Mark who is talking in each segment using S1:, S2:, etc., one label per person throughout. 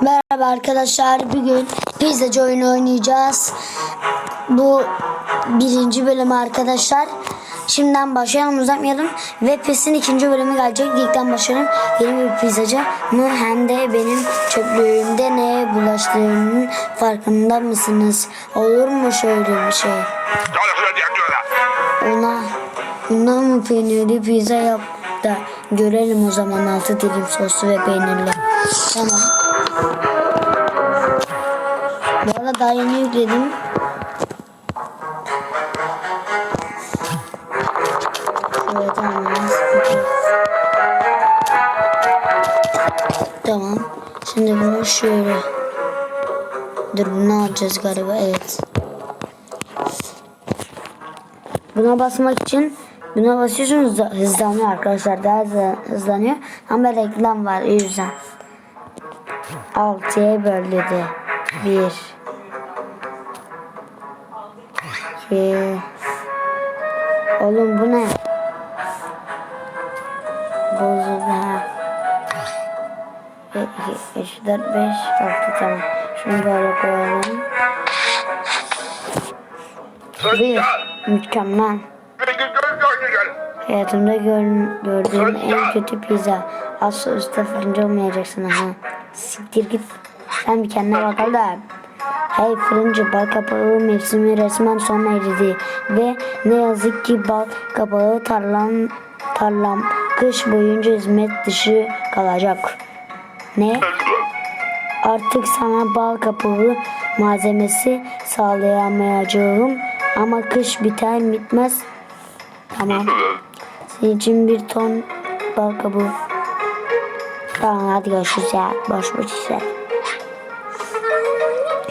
S1: Merhaba arkadaşlar. Bugün pizzacı oyunu oynayacağız. Bu birinci bölüm arkadaşlar. Şimdiden başlayalım uzatmayalım. Ve PES'in ikinci bölümü gelecek. İlkten başlayalım. Yeni bir pizzacı mı hem de benim çöplüğümde neye bulaştığının farkında mısınız? Olur mu şöyle bir şey? Ona, ona mı peynirli pizza yap da görelim o zaman altı dilim soslu ve peynirli. Tamam. Bu arada daha yeni yükledim. Evet tamam. Şimdi bunu şöyle. Dur bunu alacağız galiba. Evet. Buna basmak için buna basıyorsunuz hızlanıyor arkadaşlar. Daha hızlanıyor. Ama reklam var o yüzden. 6'ya bölüldü. 1 2 Oğlum bu ne? Bozuldu ha. 2, 3, 4, 5, 6 tamam. Şunu böyle koyalım. Bir, mükemmel. Hayatımda gör, gördüğüm en kötü pizza. Asla usta fırıncı olmayacaksın ha. Siktir git. Sen bir kendine bak da. Hey fırıncı bal kapağı mevsimi resmen sona erdi. Ve ne yazık ki bal kapağı tarlam, tarlam kış boyunca hizmet dışı kalacak. Ne? Artık sana bal kapağı malzemesi sağlayamayacağım. Ama kış biter bitmez. Tamam. Senin için bir ton bal kabuğu. Tamam hadi görüşürüz ya. Boş boş işler.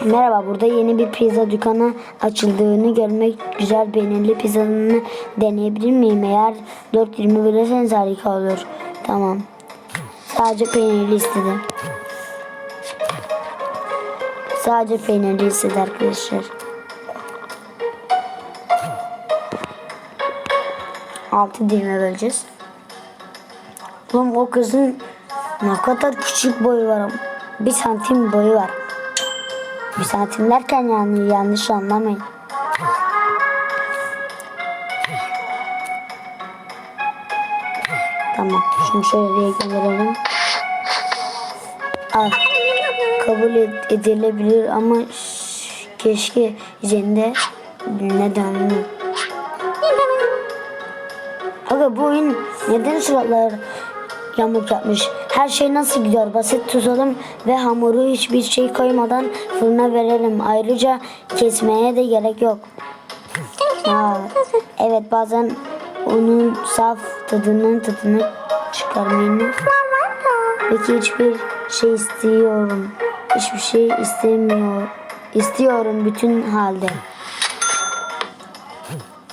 S1: Merhaba burada yeni bir pizza dükkanı açıldığını görmek güzel peynirli pizzanı deneyebilir miyim? Eğer 4.20 verirseniz harika olur. Tamam. Sadece peynirli istedim. Sadece peynirli istedi arkadaşlar. Altı dilime böleceğiz. Oğlum o kızın ne kadar küçük boyu var. Bir santim boyu var. Bir santim derken yani yanlış anlamayın. Tamam. Şunu şöyle gönderelim. Al. Kabul ed- edilebilir ama keşke üzerinde neden? Aga bu oyun neden suratlar yamuk yapmış? Her şey nasıl gidiyor? Basit tutalım ve hamuru hiçbir şey koymadan fırına verelim. Ayrıca kesmeye de gerek yok. Ha, evet bazen onun saf tadının tadını çıkarmayını Peki hiçbir şey istiyorum. Hiçbir şey istemiyor. İstiyorum bütün halde.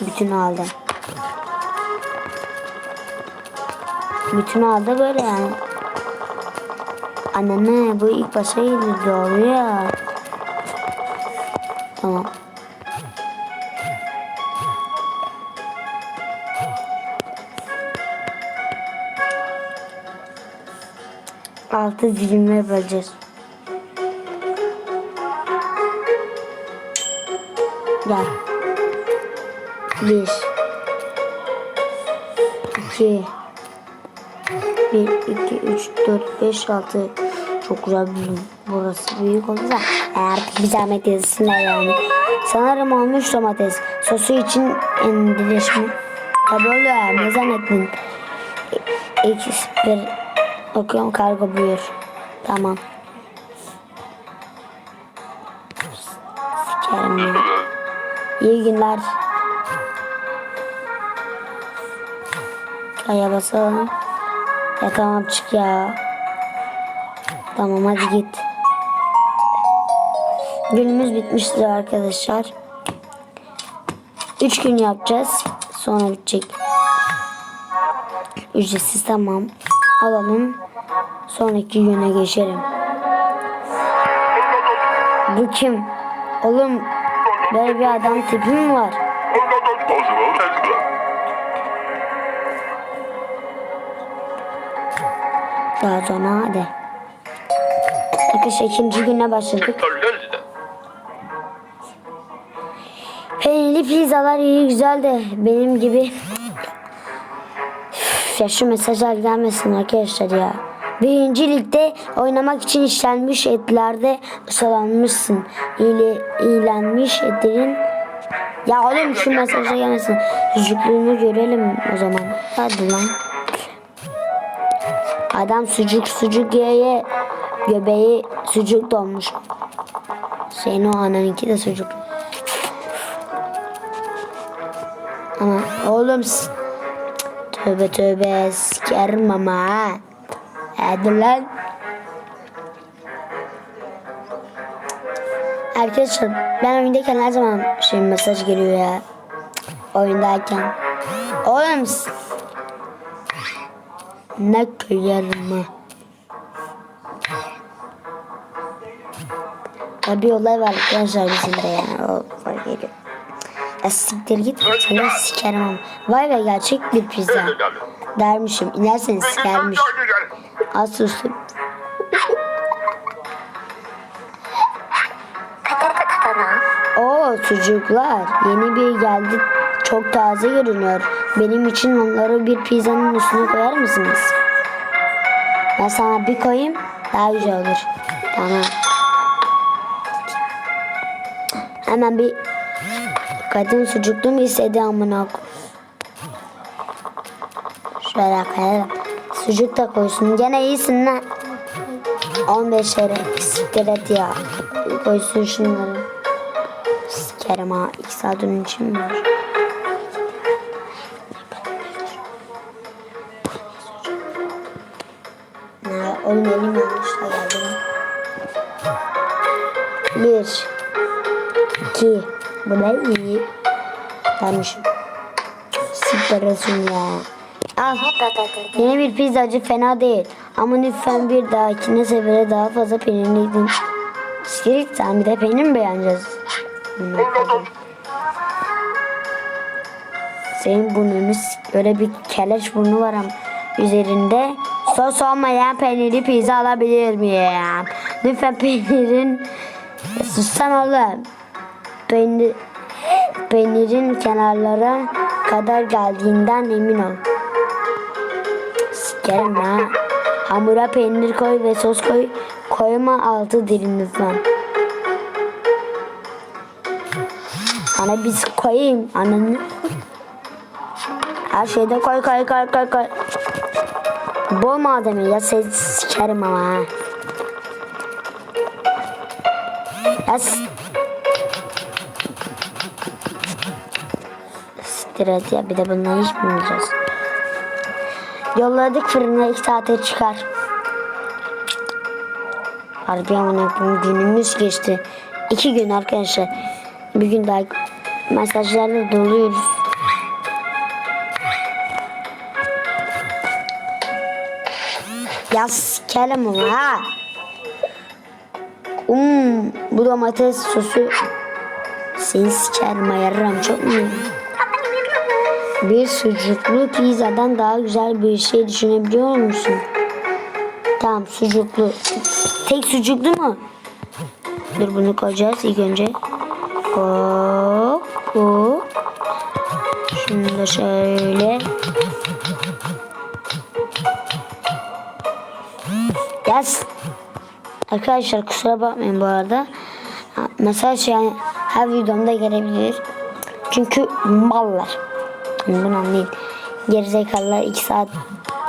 S1: Bütün halde. Bütün halde böyle yani. Anne bu ilk başa geliyor ya. Tamam. Altı dilime böleceğiz. Gel. Bir. İki. 1, 2, 3, 4, 5, 6 Çok güzel bir bölüm. Burası büyük oldu eğer bir zahmet yazısınlar yani. Sanırım olmuş domates. Sosu için endişme. Tabi oluyor ne zannettin? E- İkisi bir okuyorum kargo buyur. Tamam. Sikerim ya. İyi günler. Aya basalım. Ya tamam çık ya. Tamam hadi git. Günümüz bitmiştir arkadaşlar. 3 gün yapacağız. Sonra bitecek. Ücretsiz tamam. Alalım. Sonraki güne geçelim. Bu kim? Oğlum böyle bir adam tipi mi var? Daha sonra hadi. Arkadaşlar ikinci güne başladık. Peynirli pizzalar iyi güzel de benim gibi Üf, ya şu mesajlar gelmesin arkadaşlar ya. Birinci ligde oynamak için işlenmiş etlerde ustalanmışsın. İyile, iyilenmiş etlerin ya oğlum şu mesaja gelmesin. Sucukluğunu görelim o zaman. Hadi lan. Adam sucuk sucuk ye ye göbeği sucuk dolmuş. Senin o ananınki de sucuk. Ama oğlum tövbe tövbe sikerim ama ha. Hadi lan. Arkadaşlar ben oyundayken her zaman şey mesaj geliyor ya. Oyundayken. Oğlum ne kıyarım ha. Ya bir olay var arkadaşlar bizim de yani o var geliyor. Ya siktir git seni sikerim ama. Vay be gerçek bir pizza. Dermişim inerseniz sikermiş. Az sustum. Oo sucuklar yeni bir geldi çok taze görünüyor. Benim için onları bir pizzanın üstüne koyar mısınız? Ben sana bir koyayım daha güzel olur. Tamam. Hemen bir kadın sucuklu mu istedi amına Şöyle koyalım. Sucuk da koysun. Gene iyisin lan. 15 lira. Siktir et ya. Koysun şunları. Sikerim ha. 2 saat onun için mi var? Ne? Oğlum elim yanlışla geldi. Bir. İki. Bu da iyi. Siktir olsun ya. Al. Yeni bir pizzacı fena değil. Ama lütfen bir dahakine sefere daha fazla peynirliydin. Siktir sen bir de peynir mi beğeneceğiz? Senin burnunu s- öyle bir keleş burnu var ama üzerinde sos olmayan peynirli pizza alabilir miyim? Lütfen peynirin sussan oğlum. Peynir, peynirin kenarlara kadar geldiğinden emin ol. Sikerim ha. Hamura peynir koy ve sos koy. Koyma altı dilim lütfen. Sana biz koyayım ananı. Her şeyde koy koy koy koy koy. Bol malzeme ya sen sikerim ama ha. Ya s- Siktir et ya bir de bundan hiç bilmeyeceğiz. Yolladık fırına iki saate çıkar. Harbi amına günümüz geçti. İki gün arkadaşlar. Bir gün daha mesajlarla doluyoruz. Ya sikerim ama ha. Um, bu domates sosu seni sikerim ayarırım çok mu? Bir sucuklu pizzadan daha güzel bir şey düşünebiliyor musun? Tamam sucuklu. Tek sucuklu mu? Dur bunu koyacağız ilk önce. Hop hop. Şunu da şöyle. Yes. Arkadaşlar kusura bakmayın bu arada. Mesaj yani her videomda gelebilir. Çünkü mallar. Bunu anlayın. Gerizekalılar 2 saat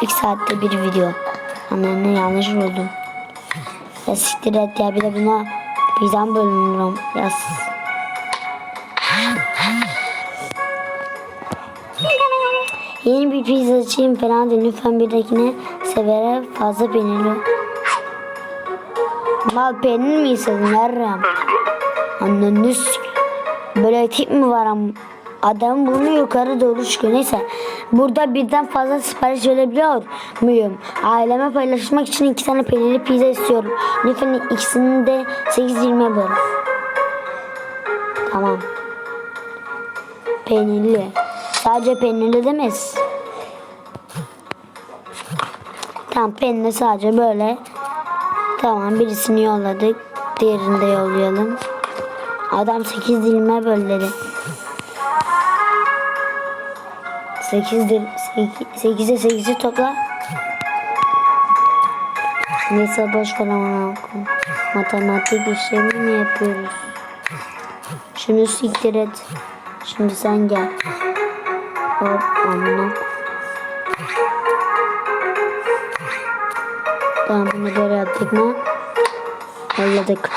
S1: 2 saatte bir video. Anlamını yanlış buldum. Ya siktir et ya bir de buna bizden bölünürüm. Ya Yeni bir pizzacıyım falan değil. Lütfen bir dahakine severe fazla peynirli. Mal peynir mi istedin yarram? S- Böyle tip mi var am? Adam bunu yukarı doğru çıkıyor. Neyse. Burada birden fazla sipariş verebiliyor muyum? Aileme paylaşmak için iki tane peynirli pizza istiyorum. Lütfen ikisini de 8.20 böl. Tamam. Peynirli. Sadece peynirli demez. Tamam peynirli sadece böyle. Tamam birisini yolladık. Diğerini de yollayalım. Adam 8 dilime böl dedi. 8 dil 8'e 8'i topla. Neyse boş ver ama matematik işlemi mi yapıyoruz? Şunu siktir et. Şimdi sen gel. Hop amına. Tamam bunu böyle yaptık mı? Yolladık.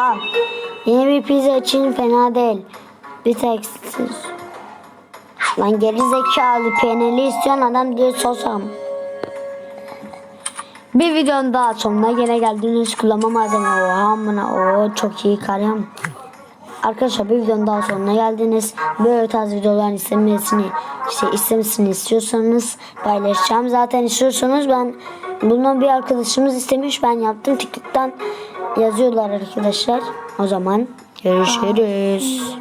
S1: Al. Yeni bir pizza için fena değil. Bir tekstsiz. Lan geri zekalı peynirli istiyorsun adam diyor sosam. Bir videonun daha sonuna gene geldiniz kullanma malzeme oha amına o çok iyi karyam. Arkadaşlar bir videonun daha sonuna geldiniz. Böyle tarz videoların istemesini işte istemesini istiyorsanız paylaşacağım. Zaten istiyorsanız ben bunu bir arkadaşımız istemiş ben yaptım. TikTok'tan yazıyorlar arkadaşlar. O zaman görüşürüz.